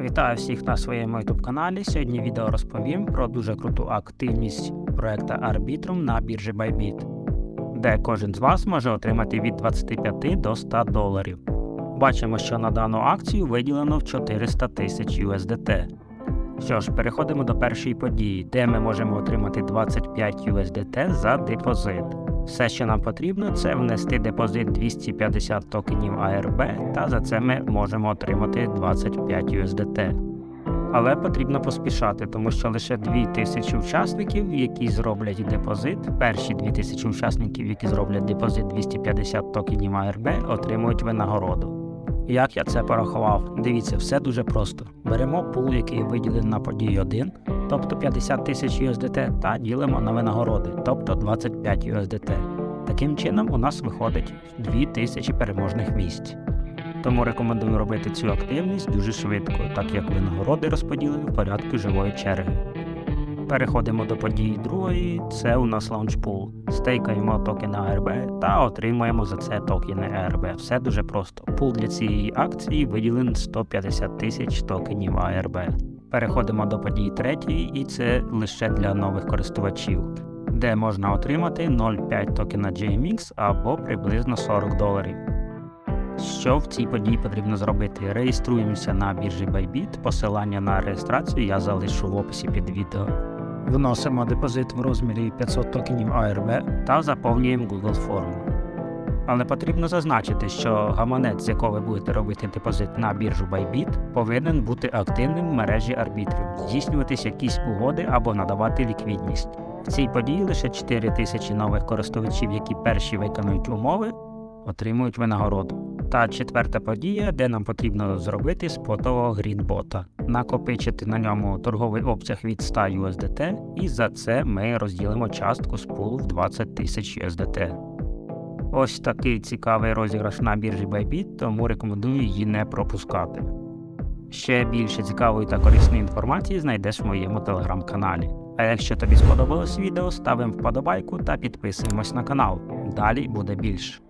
Вітаю всіх на своєму YouTube каналі. Сьогодні відео розповім про дуже круту активність проекту Arbitrum на біржі Bybit, де кожен з вас може отримати від 25 до 100 доларів. Бачимо, що на дану акцію виділено в 400 тисяч USDT. Що ж, переходимо до першої події, де ми можемо отримати 25 USDT за депозит. Все, що нам потрібно, це внести депозит 250 токенів ARB, та за це ми можемо отримати 25 USDT. Але потрібно поспішати, тому що лише 2000 учасників, які зроблять депозит, перші 2000 учасників, які зроблять депозит 250 токенів ARB, отримують винагороду. Як я це порахував? Дивіться, все дуже просто. Беремо пул, який виділений на подію 1, тобто 50 тисяч USDT, та ділимо на винагороди, тобто 25 USDT. Таким чином у нас виходить 2000 переможних місць. Тому рекомендую робити цю активність дуже швидко, так як винагороди розподілені в порядку живої черги. Переходимо до події другої, це у нас лаунчпул. Стейкаємо токени ARB та отримуємо за це токени ARB. Все дуже просто. Пул для цієї акції виділений 150 тисяч токенів ARB. Переходимо до події третьої, і це лише для нових користувачів, де можна отримати 0,5 токена JMX або приблизно 40 доларів. Що в цій події потрібно зробити? Реєструємося на біржі Bybit. Посилання на реєстрацію я залишу в описі під відео. Вносимо депозит в розмірі 500 токенів ARB та заповнюємо Google форму. Але потрібно зазначити, що гаманець, з якого ви будете робити депозит на біржу Bybit, повинен бути активним в мережі арбітрів, здійснюватись якісь угоди або надавати ліквідність. В цій події лише 4 тисячі нових користувачів, які перші виконують умови, отримують винагороду. Та четверта подія, де нам потрібно зробити спотового грінбота, накопичити на ньому торговий обсяг від 100 USDT, і за це ми розділимо частку з пулу в 20 тисяч USDT. Ось такий цікавий розіграш на біржі Bybit, тому рекомендую її не пропускати. Ще більше цікавої та корисної інформації знайдеш в моєму телеграм-каналі. А якщо тобі сподобалось відео, ставимо вподобайку та підписуємось на канал. Далі буде більше.